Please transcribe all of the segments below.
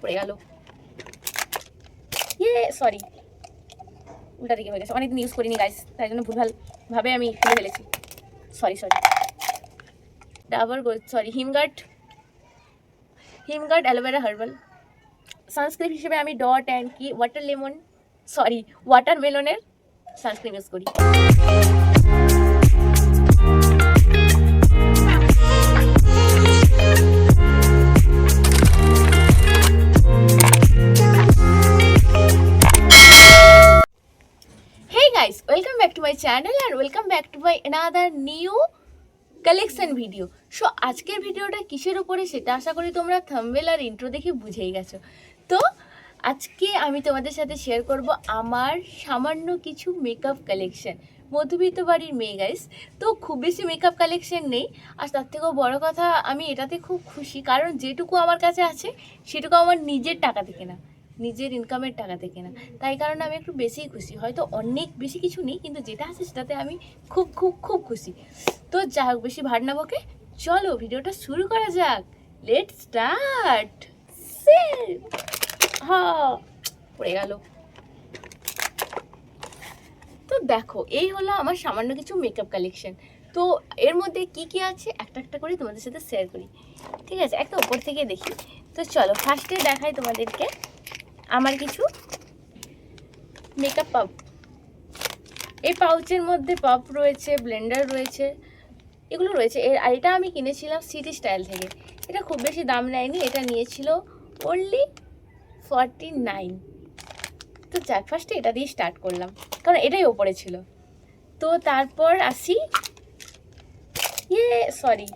পড়ে গেল। ইয়ে সরি উল্টা দিকে হয়ে গেছে। অনেকদিন ইউজ করিনি গাইস তাই জন্য ভুলভাল ভাবে আমি খুলে ফেলেছি। সরি সরি ডাবর গোল sorry Himgard Himgard aloe vera herbal. Sunscreen হিসেবে আমি ডট অ্যান্ড কি? ওয়াটার লেমন সরি ওয়াটার মেলনের সানস্ক্রিন ইউজ করি। Welcome channel to welcome channel to welcome back new collection video so আজকের ভিডিওটা কিসের উপরে সেটা আশা করি তোমরা থাম্বেল আর ইন্ট্রো দেখে বুঝেই গেছো। তো, আজকে আমি তোমাদের সাথে শেয়ার করব আমার সামান্য কিছু মেকআপ কালেকশন মধ্যবিত্ত বাড়ির মেয়ে গাইস তো, খুব বেশি মেকআপ কালেকশন নেই। আর তার থেকেও বড় কথা, আমি এটাতে খুব খুশি। কারণ যেটুকু আমার কাছে আছে, সেটুকু আমার নিজের টাকা থেকে না নিজের ইনকামের টাকা থেকে না। তাই কারণে আমি একটু বেশিই খুশি। হয়তো অনেক বেশি কিছু নেই, কিন্তু যেটা আছে সেটাতে আমি খুব খুব খুব খুশি। তো যা হোক, বেশি ভাট না বকে। চলো, ভিডিওটা শুরু করা যাক। লেট স্টার্ট হ্যাঁ পড়ে গেল। তো দেখো, এই হলো আমার সামান্য কিছু মেকআপ কালেকশন তো এর মধ্যে কি কি আছে? একটা একটা করে তোমাদের সাথে শেয়ার করি। ঠিক আছে? একটা উপর থেকে দেখি। তো চলো ফার্স্টে দেখাই তোমাদেরকে। আমার কিছু মেকআপ পাউচ এই পাউচের মধ্যে পাপ রয়েছে ব্লেন্ডার রয়েছে, এগুলো রয়েছে। এর, আর এটা আমি কিনেছিলাম সিটি স্টাইল থেকে। এটা খুব বেশি দাম নেয়নি, এটা নিয়েছিল অনলি ফর্টি নাইন তো যাক ফার্স্টে এটা দিয়ে স্টার্ট করলাম। কারণ এটাই ওপরে ছিল। তো তারপর আসি। ইয়ে সরি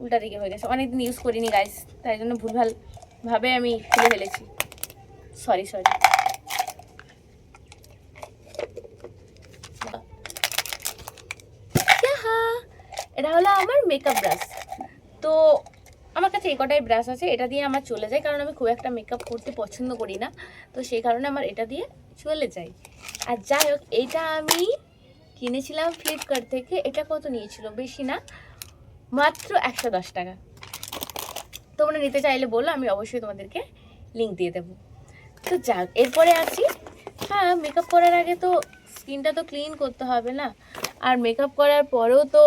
উল্টা দিকে হয়ে গেছে। অনেকদিন ইউজ করিনি গাইস তাই জন্য ভুলভাল ভাবে আমি খুলে ফেলেছি। সরি সরি এটা হলো আমার মেকআপ ব্রাশ তো আমার কাছে এই কটাই ব্রাশ আছে, এটা দিয়ে আমার চলে যায়, কারণ আমি খুব একটা মেকআপ করতে পছন্দ করি না। তো সেই কারণে আমার এটা দিয়ে চলে যায়। আর যাই হোক এটা আমি কিনেছিলাম ফ্লিপকার্ট থেকে। এটা কত নিয়েছিল বেশি না? মাত্র একশো দশ টাকা। তোমরা নিতে চাইলে বলো, আমি অবশ্যই তোমাদেরকে লিঙ্ক দিয়ে দেবো। তো যাক, এরপরে আছি। হ্যাঁ মেকআপ করার আগে তো স্কিনটা তো ক্লিন করতে হবে না। আর মেকআপ করার পরেও তো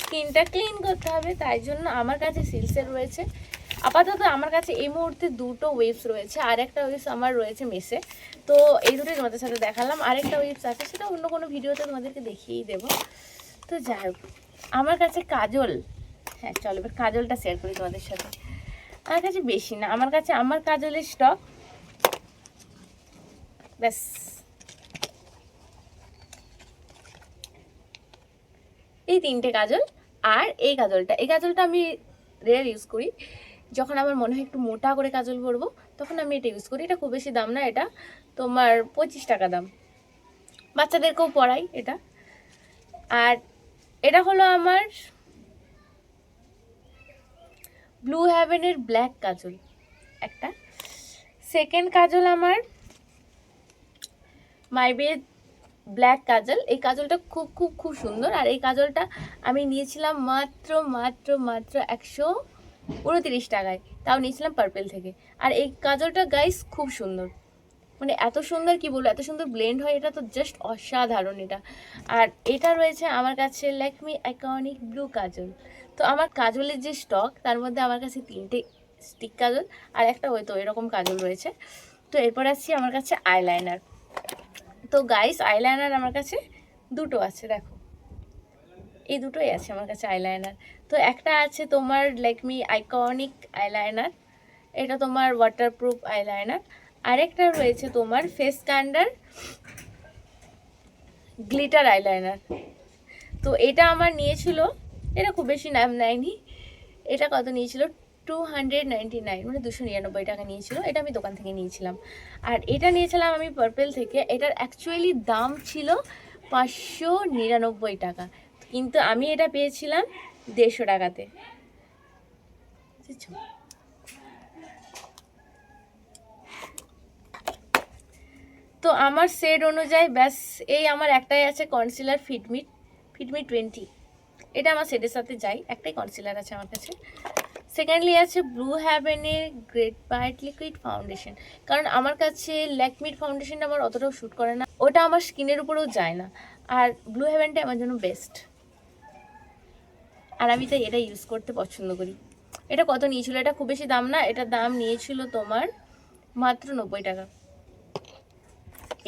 স্কিনটা ক্লিন করতে হবে, তাই জন্য আমার কাছে সিলসের রয়েছে। আপাতত আমার কাছে এই মুহূর্তে দুটো ওয়েবস রয়েছে, আর একটা ওয়েবস আমার রয়েছে মেসে। তো এই দুটোই তোমাদের সাথে দেখালাম। আরেকটা ওয়েবস আছে, সেটা অন্য কোনো ভিডিওতে তোমাদেরকে দেখিয়েই দেবো। তো যাই আমার কাছে কাজল হ্যাঁ চলো, এবার কাজলটা শেয়ার করি তোমাদের সাথে। আমার কাছে বেশি না, আমার কাছে, আমার কাজলের স্টক ব্যাস। এই তিনটে কাজল আর এই কাজলটা। এই কাজলটা আমি রেয়ার ইউজ করি। যখন আমার মনে হয় একটু মোটা করে কাজল পরবো তখন আমি এটা ইউজ করি। এটা খুব বেশি দাম না এটা, তোমার পঁচিশ টাকা দাম। বাচ্চাদেরকেও পড়াই এটা। আর এটা হলো আমার ব্লু হ্যাভেনের ব্ল্যাক কাজল, একটা। সেকেন্ড কাজল আমার মাইবে ব্ল্যাক কাজল। এই কাজলটা খুব খুব খুব সুন্দর। আর এই কাজলটা আমি নিয়েছিলাম মাত্র মাত্র মাত্র একশো উনতিরিশ টাকায়। তাও নিয়েছিলাম পার্পেল থেকে। আর এই কাজলটা গাইস খুব সুন্দর। মানে এত সুন্দর কি বলব, এত সুন্দর ব্লেন্ড হয়, এটা তো জাস্ট অসাধারণ এটা। আর এটা রয়েছে আমার কাছে ল্যাকমি আইকনিক ব্লু কাজল। তো আমার কাজলের যে স্টক তার মধ্যে আমার কাছে তিনটে স্টিক কাজল আর একটা হয়তো এরকম কাজল রয়েছে। তো এরপর আসছি আমার কাছে আইলাইনার তো গাইস আইলাইনার আমার কাছে দুটো আছে, দেখো। এই দুটোই আছে আমার কাছে আইলাইনার তো একটা আছে তোমার লেকমি আইকনিক আইলাইনার এটা তোমার ওয়াটারপ্রুফ আইলাইনার আরেকটা রয়েছে তোমার ফেস স্ট্যান্ডার গ্লিটার আইলাইনার তো এটা আমার নিয়েছিল এটা খুব বেশি নাম নেয়নি। এটা কত নিয়েছিল? টু হান্ড্রেড নাইনটি নাইন মানে দুশো নিরানব্বই টাকা নিয়েছিল। এটা আমি দোকান থেকে নিয়েছিলাম। আর এটা নিয়েছিলাম আমি পার্পেল থেকে। এটার অ্যাকচুয়ালি দাম ছিল পাঁচশো নিরানব্বই টাকা। কিন্তু আমি এটা পেয়েছিলাম দেড়শো টাকাতে। তো আমার সেট অনুযায়ী ব্যাস, এই আমার একটাই আছে কনসিলার ফিটমিট ফিটমিট টোয়েন্টি এটা আমার সেটের সাথে যাই, একটাই কনসিলার আছে আমার কাছে। সেকেন্ডলি আছে ব্লু হ্যাভেনের গ্রেট বাইট লিকুইড ফাউন্ডেশন কারণ আমার কাছে ল্যাকমিড ফাউন্ডেশনটা আমার অতটাও শ্যুট করে না। ওটা আমার স্কিনের উপরেও যায় না। আর ব্লু হ্যাভেনটা আমার জন্য বেস্ট আর আমি তাই এটা ইউজ করতে পছন্দ করি। এটা কত নিয়েছিল? এটা খুব বেশি দাম না। এটার দাম নিয়েছিল তোমার মাত্র নব্বই টাকা।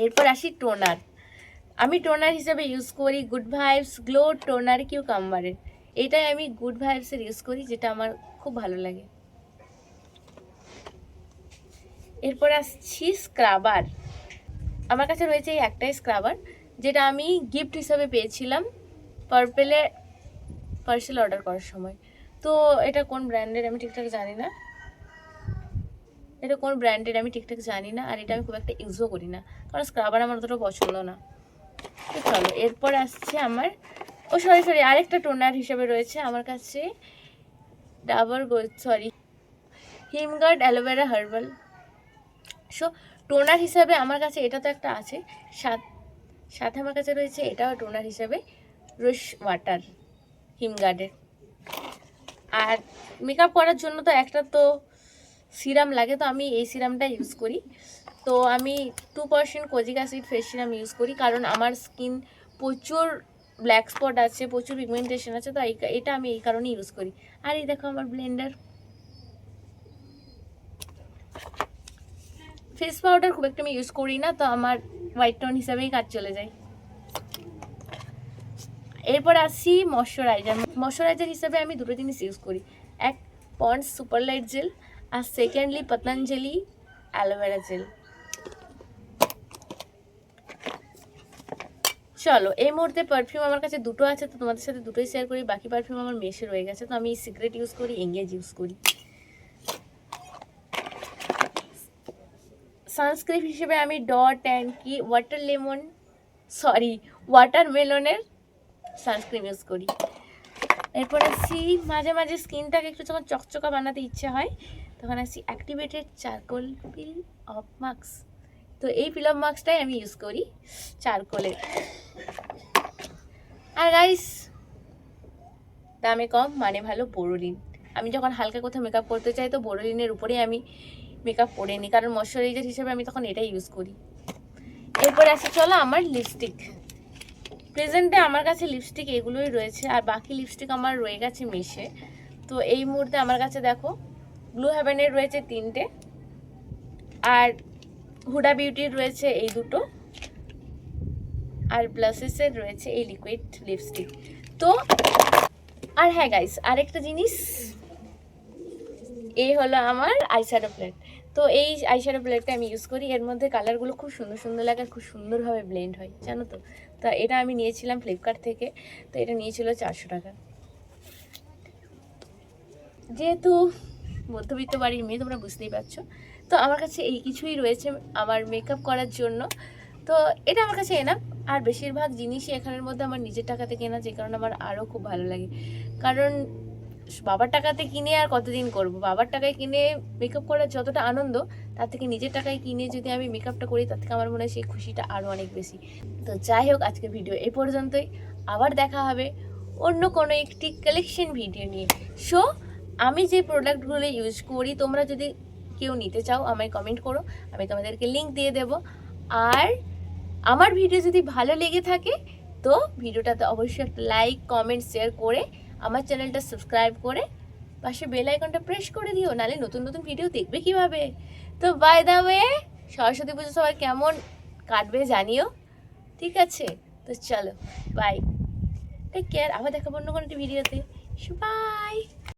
এরপর আসি টোনার আমি টোনার হিসেবে ইউজ করি গুড ভাইবস গ্লো টোনার কিউ কাম্বারের এটাই আমি গুড ভাইবসের ইউজ করি, যেটা আমার খুব ভালো লাগে। এরপর আসছি স্ক্রাবার আমার কাছে রয়েছে এই একটাই স্ক্রাবার যেটা আমি গিফট হিসাবে পেয়েছিলাম পার্পেলে পার্সেল অর্ডার করার সময়। তো এটা কোন ব্র্যান্ডের আমি ঠিকঠাক জানি না। এটা কোন ব্র্যান্ডের আমি ঠিকঠাক জানি না, আর এটা আমি খুব একটা ইউজও করি না। কারণ স্ক্রাবার আমার অতটা পছন্দ না। তো চলো, এরপর আসছে আমার, ও সরি সরি, আরেকটা টোনার হিসেবে রয়েছে আমার কাছে। Dabur go, sorry, Himgard aloe vera herbal. So toner হিসাবে আমার কাছে এটা তো একটা আছে সাথ সাথে আমার কাছে রয়েছে এটাও টোনার হিসাবে, রোশ ওয়াটার হিমগার্ডের। আর মেকআপ করার জন্য তো একটা তো সিরাম লাগে, তো আমি এই সিরামটা ইউজ করি। তো আমি two percent kojic acid face serum use করি, কারণ আমার স্কিন প্রচুর ব্ল্যাক স্পট আছে, প্রচুর পিগমেন্টেশন আছে, তো এটা আমি এই কারণে ইউজ করি। আর এই দেখো আমার ব্লেন্ডার ফেস পাউডার খুব একটা আমি ইউজ করি না, তো আমার হোয়াইট টোন হিসাবেই কাজ চলে যায়। এরপর আসি ময়শ্চারাইজার ময়শ্চারাইজার হিসাবে আমি দুটো জিনিস ইউজ করি। এক পন্ডস সুপারলাইট জেল আর secondly Patanjali aloe vera gel, এই মুহূর্তে পারফিউম আমার কাছে দুটো আছে, তো তোমাদের সাথে দুটোই শেয়ার করি, বাকি পারফিউম আমার মেশে রয়ে গেছে, তো আমি সিক্রেট ইউজ করি এঙ্গেজ ইউজ করি। সানস্ক্রিন হিসেবে আমি ডট ট্যাঙ্কি ওয়াটার লেমন সরি ওয়াটার মেলনের সানস্ক্রিন ইউজ করি। এরপর আসি মাঝে মাঝে স্কিনটাকে একটু যখন চকচকা বানাতে ইচ্ছে হয় তখন আসি activated charcoal peel off mask তো এই পিল অফ মাস্কটাই আমি ইউজ করি চারকোলের আর গাইস দামে কম মানে ভালো বোরোলিন আমি যখন হালকা কোথাও মেকআপ করতে চাই তো বোরোলিনের উপরেই আমি মেকআপ করে নিই, কারণ ময়শ্চারাইজার হিসেবে আমি তখন এটাই ইউজ করি। এরপরে আসি, চলো আমার লিপস্টিক প্রেজেন্টে আমার কাছে লিপস্টিক এগুলোই রয়েছে, আর বাকি লিপস্টিক আমার রয়ে গেছে মিশে। তো এই মুহূর্তে আমার কাছে দেখো ব্লু হ্যাভেনের রয়েছে তিনটে আর হুডা বিউটির রয়েছে এই দুটো আর ব্লাসেসের রয়েছে এই লিকুইড লিপস্টিক তো, আর হ্যাঁ গাইস আরেকটা জিনিস, এই হলো আমার আইশ্যাডো প্লেট তো এই আইশ্যাডো প্লেটটা আমি ইউজ করি, এর মধ্যে কালারগুলো খুব সুন্দর সুন্দর লাগে খুব সুন্দরভাবে ব্লেন্ড হয়, জানো তো? তা এটা আমি নিয়েছিলাম ফ্লিপকার্ট থেকে, তো এটা নিয়েছিল চারশো টাকা। যেহেতু মধ্যবিত্ত বাড়ির মেয়ে, তোমরা বুঝতেই পারছ। তো আমার কাছে এই কিছুই রয়েছে আমার মেকআপ করার জন্য। তো এটা আমার কাছে এনাফ আর বেশিরভাগ জিনিসই এখানের মধ্যে আমার নিজের টাকাতে কেনা, যে কারণে আমার আরও খুব ভালো লাগে। কারণ বাবার টাকাতে কিনে আর কতদিন করব? বাবার টাকায় কিনে মেকআপ করার যতটা আনন্দ, তার থেকে নিজের টাকায় কিনে যদি আমি মেকআপটা করি, তার থেকে আমার মনে হয় সেই খুশিটা আরও অনেক বেশি। তো যাই হোক, আজকের ভিডিও এ পর্যন্তই। আবার দেখা হবে অন্য কোনো একটি কালেকশন ভিডিও নিয়ে। সো আমি যে প্রোডাক্টগুলো ইউজ করি, তোমরা যদি কেউ নিতে চাও, আমায় কমেন্ট করো, আমি তোমাদেরকে লিঙ্ক দিয়ে দেব। আর আমার ভিডিও যদি ভালো লেগে থাকে, তো ভিডিওটাতে অবশ্যই একটা লাইক কমেন্ট শেয়ার করে আমার চ্যানেলটা সাবস্ক্রাইব করে পাশে বেল আইকনটা প্রেস করে দিও, নালে নতুন নতুন ভিডিও দেখবে কীভাবে। তো বাই দা ওয়ে সরস্বতী পুজো সবাই কেমন কাটবে জানিও। ঠিক আছে? তো চলো বাই টেক কেয়ার আবার দেখাবো অন্য কোনো একটা ভিডিওতে বাই